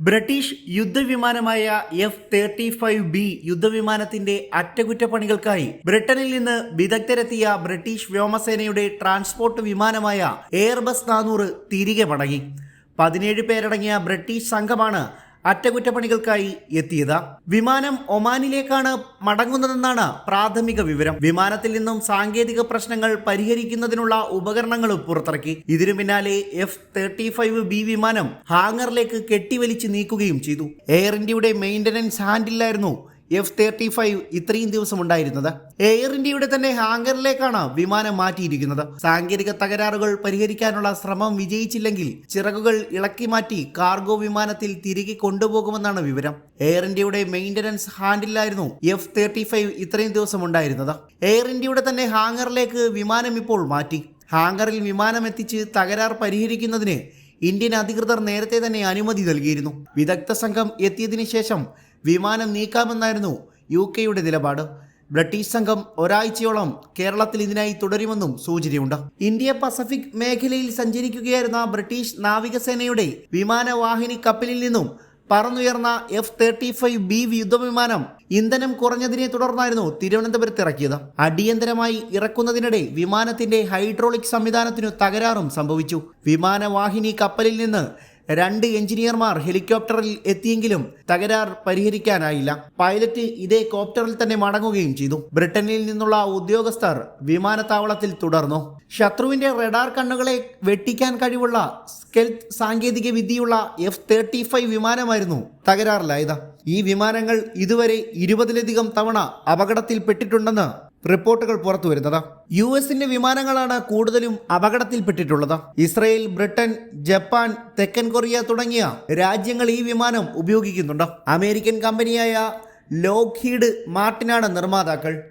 British യുദ്ധവിമാനമായ F thirty five B യുദ്ധവിമാനത്തിന്റെ അറ്റകുറ്റപ്പണികൾക്കായി ബ്രിട്ടനിൽ നിന്ന് വിദഗ്ധരെത്തിയ ബ്രിട്ടീഷ് വ്യോമസേനയുടെ ട്രാൻസ്പോർട്ട് വിമാനമായ എയർബസ് നാനൂറ് തിരികെ മടങ്ങി. പതിനേഴ് പേരടങ്ങിയ ബ്രിട്ടീഷ് സംഘമാണ് അറ്റകുറ്റപ്പണികൾക്കായി എത്തിയത്. വിമാനം ഒമാനിലേക്കാണ് മടങ്ങുന്നതെന്നാണ് പ്രാഥമിക വിവരം. വിമാനത്തിൽ നിന്നും സാങ്കേതിക പ്രശ്നങ്ങൾ പരിഹരിക്കുന്നതിനുള്ള ഉപകരണങ്ങൾ പുറത്തിറക്കി. ഇതിനു പിന്നാലെ എഫ് തേർട്ടി ഫൈവ് ബി വിമാനം ഹാങ്ങറിലേക്ക് കെട്ടിവലിച്ച് നീക്കുകയും ചെയ്തു. എയർ ഇന്ത്യയുടെ മെയിന്റനൻസ് ഹാൻഡിലായിരുന്നു എഫ് തേർട്ടി ഫൈവ് ഇത്രയും ദിവസം ഉണ്ടായിരുന്നത്? എയർ ഇന്ത്യയുടെ തന്നെ ഹാങ്കറിലേക്കാണ് വിമാനം മാറ്റിയിരിക്കുന്നത്. സാങ്കേതിക തകരാറുകൾ പരിഹരിക്കാനുള്ള ശ്രമം വിജയിച്ചില്ലെങ്കിൽ ചിറകുകൾ ഇളക്കി മാറ്റി കാർഗോ വിമാനത്തിൽ തിരികെ കൊണ്ടുപോകുമെന്നാണ് വിവരം. എയർ ഇന്ത്യയുടെ മെയിന്റനൻസ് ഹാൻഡിലായിരുന്നു എഫ് തേർട്ടി ഫൈവ് ഇത്രയും ദിവസം ഉണ്ടായിരുന്നത്. എയർ ഇന്ത്യയുടെ തന്നെ ഹാങ്ങറിലേക്ക് വിമാനം ഇപ്പോൾ മാറ്റി. ഹാങ്കറിൽ വിമാനം എത്തിച്ച് തകരാർ പരിഹരിക്കുന്നതിന് ഇന്ത്യൻ അധികൃതർ നേരത്തെ തന്നെ അനുമതി നൽകിയിരുന്നു. വിദഗ്ധ സംഘം എത്തിയതിനു ശേഷം വിമാനം നീക്കാമെന്നായിരുന്നു യു കെയുടെ നിലപാട്. ബ്രിട്ടീഷ് സംഘം ഒരാഴ്ചയോളം കേരളത്തിൽ ഇതിനായി തുടരുമെന്നും സൂചനയുണ്ട്. ഇന്ത്യ പസഫിക് മേഖലയിൽ സഞ്ചരിക്കുകയായിരുന്ന ബ്രിട്ടീഷ് നാവികസേനയുടെ വിമാനവാഹിനി കപ്പലിൽ നിന്നും പറന്നുയർന്ന എഫ് തേർട്ടി ഫൈവ് ബി യുദ്ധവിമാനം ഇന്ധനം കുറഞ്ഞതിനെ തുടർന്നായിരുന്നു തിരുവനന്തപുരത്ത് ഇറക്കിയത്. അടിയന്തരമായി ഇറക്കുന്നതിനിടെ വിമാനത്തിന്റെ ഹൈഡ്രോളിക് സംവിധാനത്തിനു തകരാറും സംഭവിച്ചു. വിമാനവാഹിനി കപ്പലിൽ നിന്ന് രണ്ട് എഞ്ചിനീയർമാർ ഹെലികോപ്റ്ററിൽ എത്തിയെങ്കിലും തകരാർ പരിഹരിക്കാനായില്ല. പൈലറ്റ് ഇതേ കോപ്റ്ററിൽ തന്നെ മടങ്ങുകയും ചെയ്തു. ബ്രിട്ടനിൽ നിന്നുള്ള ഉദ്യോഗസ്ഥർ വിമാനത്താവളത്തിൽ തുടർന്നു. ശത്രുവിന്റെ റഡാർ കണ്ണുകളെ വെട്ടിക്കാൻ കഴിവുള്ള സ്കെൽത്ത് സാങ്കേതിക വിദ്യയുള്ള എഫ് തേർട്ടി ഫൈവ് വിമാനമായിരുന്നു തകരാറിലായത്. ഈ വിമാനങ്ങൾ ഇതുവരെ ഇരുപതിലധികം തവണ അപകടത്തിൽപ്പെട്ടിട്ടുണ്ടെന്ന് റിപ്പോർട്ടുകൾ പുറത്തു വരുന്നത്. യു എസിന്റെ വിമാനങ്ങളാണ് കൂടുതലും അപകടത്തിൽപ്പെട്ടിട്ടുള്ളത്. ഇസ്രയേൽ ബ്രിട്ടൻ ജപ്പാൻ തെക്കൻ കൊറിയ തുടങ്ങിയ രാജ്യങ്ങൾ ഈ വിമാനം ഉപയോഗിക്കുന്നുണ്ട്? അമേരിക്കൻ കമ്പനിയായ ലോക്ക്ഹീഡ് മാർട്ടിനാണ് നിർമ്മാതാക്കൾ.